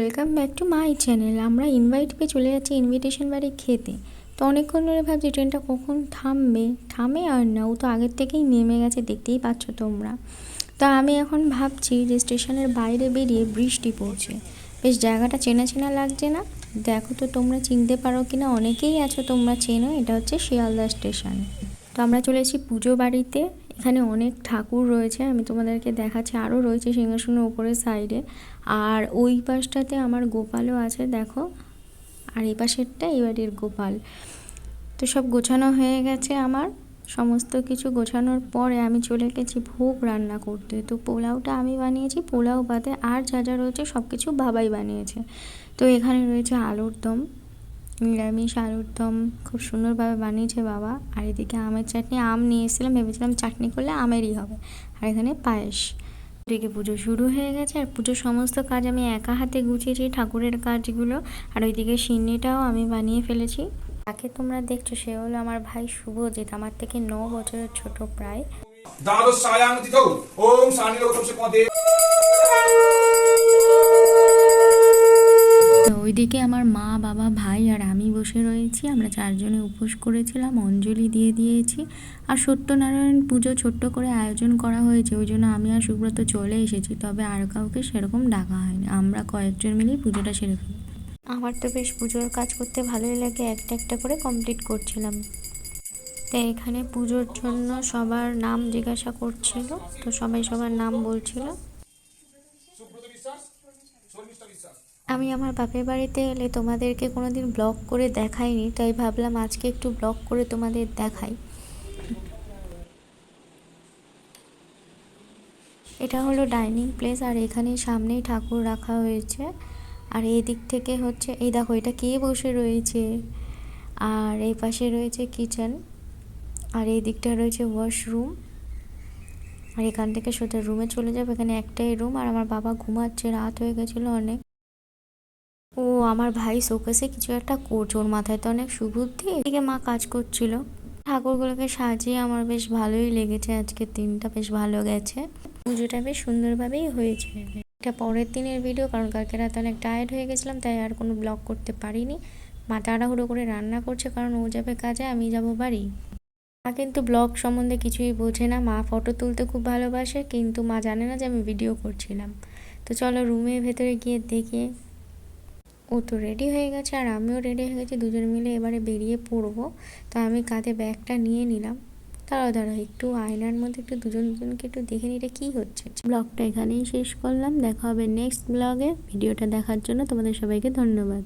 Welcome back to my channel আমরা invite পেয়ে চলে যাচ্ছি ইনভিটেশন বাড়ি খেতে। তো অনেকক্ষণ ধরে ভাবছি ট্রেনটা কখন থামবে? থামে আর না, ও তো আগের থেকেই নেমে গেছে, দেখতেই পাচ্ছ তোমরা। তো আমি এখন ভাবছি যে স্টেশনের বাইরে বেরিয়ে বৃষ্টি পড়ছে। বেশ জায়গাটা চেনা চেনা লাগছে না? দেখো তো তোমরা চিনতে পারো কি না অনেকেই আছো তোমরা চেনো, এটা হচ্ছে শিয়ালদা স্টেশন। তো আমরা চলে পুজো বাড়িতে। এখানে অনেক ঠাকুর রয়েছে, আমি তোমাদেরকে দেখাচ্ছি, আরও রয়েছে সিংহাসনের উপরের সাইডে। আর ওই পাশটাতে আমার গোপালও আছে, দেখো। আর এই পাশেরটা এই বাড়ির গোপাল। তো সব গোছানো হয়ে গেছে আমার, সমস্ত কিছু গোছানোর পরে আমি চলে গেছি ভোগ রান্না করতে। তো পোলাওটা আমি বানিয়েছি, পোলাও বাদে আর যা যা রয়েছে সব কিছু বাবাই বানিয়েছে। তো এখানে রয়েছে আলুর দম নিরামিষ আলুর দম খুব সুন্দরভাবে বানিয়েছে বাবা। আর এদিকে আমের চাটনি, আম নিয়ে এসেছিলাম, ভেবেছিলাম চাটনি করলে আমেরই হবে। আর এখানে পায়েস। এদিকে পুজো শুরু হয়ে গেছে, আর পুজোর সমস্ত কাজ আমি একা হাতে গুছিয়েছি, ঠাকুরের কাজগুলো। আর ওইদিকে সিন্নিটাও আমি বানিয়ে ফেলেছি। তাকে তোমরা দেখছ, সে হলো আমার ভাই শুভজিৎ আমার থেকে ন বছরের ছোট প্রায়। দ্বাদশ সায়াং তিথৌ, ওম সানিলোকতমসে পদে। তো ওইদিকে আমার মা বাবা ভাই আর আমি বসে রয়েছি। আমরা চারজনে উপোস করেছিলাম অঞ্জলি দিয়ে দিয়েছি আর সত্যনারায়ণ পুজো ছোট্ট করে আয়োজন করা হয়েছে। ওই জন্য আমি আর সুব্রত চলে এসেছি তবে আর কাউকে সেরকম ডাকা হয়নি। আমরা কয়েকজন মিলেই পুজোটা সেরে ফেলি। আমার তো বেশ পুজোর কাজ করতে ভালোই লাগে একটা একটা করে কমপ্লিট করছিলাম। তো এখানে পুজোর জন্য সবার নাম জিজ্ঞাসা করছিল তো সবাই সবার নাম বলছিল। বিশ্বাস শর্মিষ্ঠা বিশ্বাস। আমি আমার বাপের বাড়িতে এলে তোমাদেরকে কোনোদিন ব্লগ করে দেখাইনি, তাই ভাবলাম আজকে একটু ব্লগ করে তোমাদের দেখাই। এটা হলো ডাইনিং প্লেস আর এখানে সামনেই ঠাকুর রাখা হয়েছে। আর এই দিক থেকে হচ্ছে, এই দেখো, এটা কে বসে রয়েছে? আর এই পাশে রয়েছে কিচেন আর এই দিকটা রয়েছে ওয়াশরুম আর এখান থেকে সোজা রুমে চলে যাবে, এখানে একটাই রুম আর আমার বাবা ঘুমাচ্ছে, রাত হয়ে গেছিল অনেক। আমার ভাই শোকেসে কিছু একটা করছে, ওর মাথায় তো অনেক সুবুদ্ধি। এদিকে মা কাজ করছিল। ঠাকুরগুলোকে সাজিয়ে আমার বেশ ভালোই লেগেছে আজকের দিনটা বেশ ভালো গেছে। পুজোটা বেশ সুন্দরভাবেই হয়েছে। এটা পরের দিনের ভিডিও কারণ কালকে রাতে অনেক টায়ার্ড হয়ে গেছিলাম, তাই আর কোনো ব্লগ করতে পারিনি। মা তাড়াহুড়ো করে রান্না করছে, কারণ ও যাবে কাজে, আমি যাব বাড়ি। মা কিন্তু ব্লগ সম্বন্ধে কিছুই বোঝে না। মা ফটো তুলতে খুব ভালোবাসে, কিন্তু মা জানে না যে আমি ভিডিও করছিলাম। তো চলো রুমের ভেতরে গিয়ে দেখে। ও তো রেডি হয়ে গেছে আর আমিও রেডি হয়ে গেছি, দুজন মিলে এবারে বেরিয়ে পড়ব। তো আমি কাঁধে ব্যাগটা নিয়ে নিলাম। তারা দাঁড়া একটু আয়নার মধ্যে একটু দুজন দুজনকে একটু দেখে নিটা কী হচ্ছে। ব্লগটা এখানেই শেষ করলাম, দেখা হবে নেক্সট ব্লগে ভিডিওটা দেখার জন্য তোমাদের সবাইকে ধন্যবাদ।